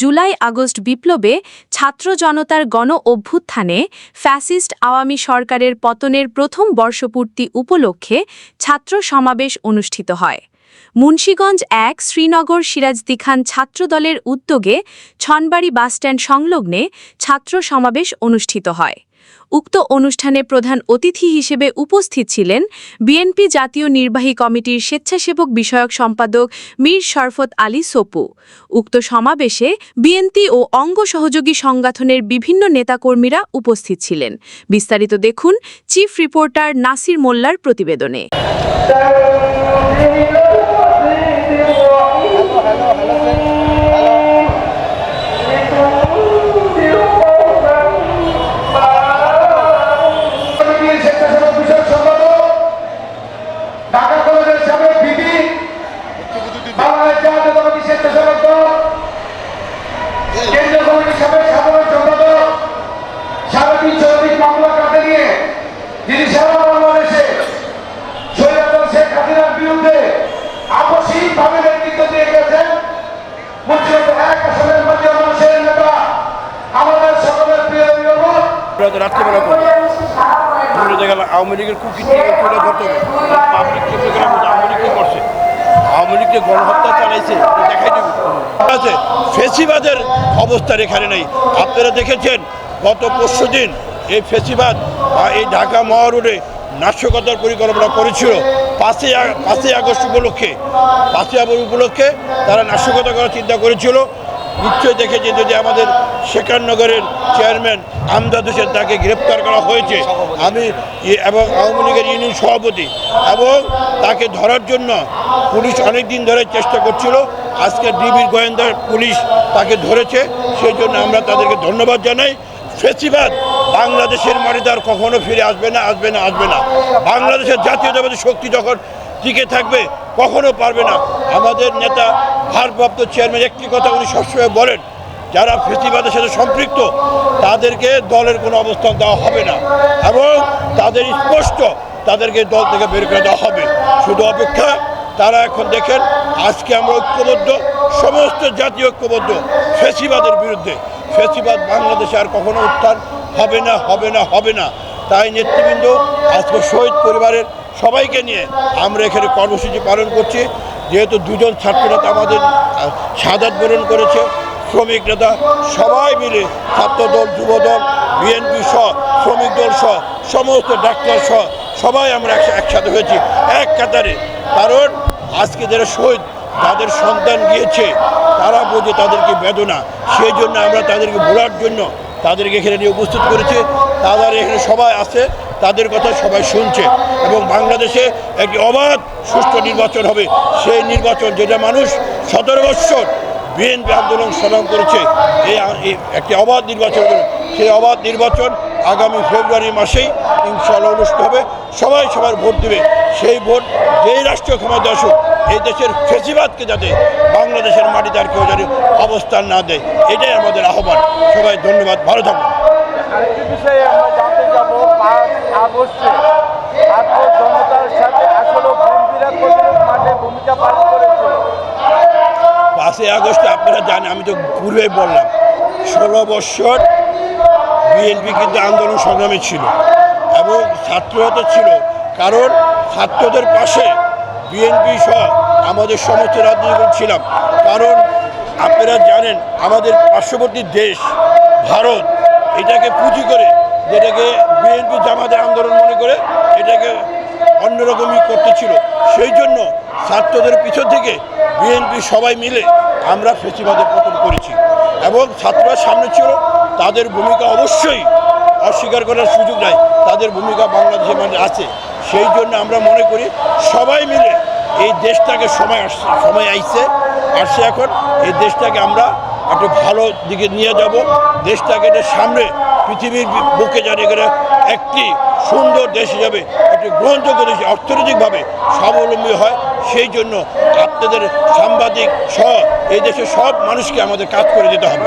July August বিপ্লবে ছাত্র জনতার গণ অভ্যুত্থানে ফ্যাসিস্ট আওয়ামী সরকারের পতনের প্রথম বর্ষপূর্তি উপলক্ষে ছাত্র সমাবেশ অনুষ্ঠিত হয়। মুন্সীগঞ্জ এক, শ্রীনগর সিরাজদি খান ছাত্রদলের উদ্যোগে ছনবাড়ি বাসস্ট্যান্ড সংলগ্নে ছাত্র সমাবেশ অনুষ্ঠিত হয়। উক্ত অনুষ্ঠানে প্রধান অতিথি হিসেবে উপস্থিত ছিলেন বিএনপি জাতীয় নির্বাহী কমিটির স্বেচ্ছাসেবক বিষয়ক সম্পাদক মীর শরফত আলী সোপু। উক্ত সমাবেশে বিএনপি ও অঙ্গ সহযোগী সংগঠনের বিভিন্ন নেতাকর্মীরা উপস্থিত ছিলেন। বিস্তারিত দেখুন চিফ রিপোর্টার নাসির মোল্লার প্রতিবেদনে স্বেচ্ছাসেবক বিষয়ক সম্পাদক, ঢাকা কলেজের সাবেক ভিপি, বাংলাদেশ জাতীয়তাবাদী স্বেচ্ছাসেবক দল, কেন্দ্রীয় কমিটির সাবেক সাধারণ সম্পাদক, সাবেক শ্রমিক মামলা কাটে নিয়ে যিনি সারা বাংলাদেশে স্বৈরাচার শেখ হাসিনার বিরুদ্ধে আপসীভাবে নেতৃত্ব দিয়ে গেছেন মুখ্যমন্ত্রী এক আসনের মধ্যে মানুষের নেতা আমাদের সকলের প্রিয় নিরাপদ আমরা তো রাত্রিবেলা করি ধরে দেখা গেল আওয়ামী লীগের কুকীর্তি তুলে ধরতে হবে পাবলিক চট্টগ্রাম আওয়ামী লীগ করছে। আওয়ামী লীগকে গণহত্যা চালাইছে দেখাই দেবে। আছে, ফেসিবাদের অবস্থার এখানে নেই। আপনারা দেখেছেন, গত পরশু দিন এই ফেসিবাদ এই ঢাকা মহারোডে নাশকতার পরিকল্পনা করেছিল। পাঁচই পাঁচই আগস্ট উপলক্ষে, পাঁচই আগস্ট উপলক্ষে তারা নাশকতা করার চিন্তা করেছিল। নিশ্চয়ই দেখেছি যদি আমাদের শেখাননগরের চেয়ারম্যান আমদাদ হোসেন তাকে গ্রেপ্তার করা হয়েছে। আমি এবং আওয়ামী লীগের ইউনিয়ন সভাপতি। এবং তাকে ধরার জন্য পুলিশ অনেক দিন ধরে চেষ্টা করছিল। আজকে ডিবির গোয়েন্দা পুলিশ তাকে ধরেছে। সেই জন্য আমরা তাদেরকে ধন্যবাদ জানাই। ফেসিবাদ বাংলাদেশের মাটিতে আর কখনো ফিরে আসবে না আসবে না আসবে না। বাংলাদেশের জাতীয় জাতীয়তাবাদী শক্তি যখন টিকে থাকবে কখনো পারবে না। আমাদের নেতা, ভারপ্রাপ্ত চেয়ারম্যান, একটি কথা উনি সবসময় বলেন, যারা ফেসিবাদের সাথে সম্পৃক্ত, তাদেরকে দলের কোনো অবস্থান দেওয়া হবে না। এবং তাদের স্পষ্ট তাদেরকে দল থেকে বের করে দেওয়া হবে। শুধু অপেক্ষা, তারা এখন দেখেন, আজকে আমরা ঐক্যবদ্ধ, সমস্ত জাতীয় ঐক্যবদ্ধ, ফেসিবাদের বিরুদ্ধে। ফেসিবাদ বাংলাদেশে আর কখনো উত্থান হবে না হবে না হবে না। তাই নেতৃবৃন্দ, আজকে শহীদ পরিবারের সবাইকে নিয়ে আমরা এখানে কর্মসূচি পালন করছি। যেহেতু দুজন ছাত্রনেতা আমাদের শাহাদাত বরণ করেছে, শ্রমিক নেতা, সবাই মিলে ছাত্রদল, যুবদল, বিএনপি সহ, শ্রমিক দল সহ, সমস্ত ডাক্তার সহ, সবাই আমরা একসা- একসাথে হয়েছি। এক কাতারে। কারণ আজকে যারা শহীদ যাদের সন্তান গিয়েছে, তারা বোঝে তাদেরকে বেদনা। সেই জন্য আমরা তাদেরকে ভোলার জন্য তাদেরকে এখানে নিয়ে উপস্থিত করেছি। তাদের এখানে সবাই আছে। তাদের কথা সবাই শুনছে এবং বাংলাদেশে একটি অবাধ সুষ্ঠু নির্বাচন হবে। সেই নির্বাচন যেটা মানুষ সতেরো বৎসর বিএনপি আন্দোলন সংগ্রাম করেছে এই একটি অবাধ নির্বাচন। সেই অবাধ নির্বাচন আগামী ফেব্রুয়ারি মাসেই ইনশাল্লাহ অনুষ্ঠিত হবে। সবাই সবার ভোট দেবে। সেই ভোট যেই রাষ্ট্রীয় ক্ষমতা আসুক, এই দেশের ফেসিবাদকে যাতে বাংলাদেশের মাটিতে আর কেউ যাতে অবস্থান না দেয়, এটাই আমাদের আহ্বান। সবাই ধন্যবাদ। ভালো থাকুন। পাঁচই আগস্ট আপনারা জানেন, আমি তো পূর্বে বললাম, ষোলো বৎসর বিএনপি কিন্তু আন্দোলন সংগ্রামে ছিল এবং ছাত্ররা ছিল। কারণ ছাত্রদের পাশে বিএনপি সহ আমাদের সমস্ত রাজনীতি ছিলাম। কারণ আপনারা জানেন, আমাদের পার্শ্ববর্তী দেশ, ভারত, এটাকে পুঁজি করে যেটাকে বিএনপি জামাতের আন্দোলন মনে করে এটাকে অন্যরকমই করতেছিল। সেই জন্য ছাত্রদের পিছন থেকে বিএনপি সবাই মিলে আমরা ফেসিবাদের পতন করেছি এবং ছাত্ররা সামনে ছিল, তাদের ভূমিকা অবশ্যই অস্বীকার করার সুযোগ নাই, তাদের ভূমিকা বাংলাদেশের মানে আছে। সেই জন্য আমরা মনে করি সবাই মিলে এই দেশটাকে সময় আসছে সময় আইছে, আসছে এখন, এই দেশটাকে আমরা একটা ভালো দিকে নিয়ে যাব। দেশটাকে এটা সামনে পৃথিবীর বুকে জানিয়ে করে একটি সুন্দর দেশ হিসাবে, একটি গ্রহণযোগ্য দেশ অর্থনৈতিকভাবে স্বাবলম্বী হয়, সেই জন্য আপনাদের সাংবাদিক সহ এই দেশের সব মানুষকে আমাদের কাজ করে দিতে হবে।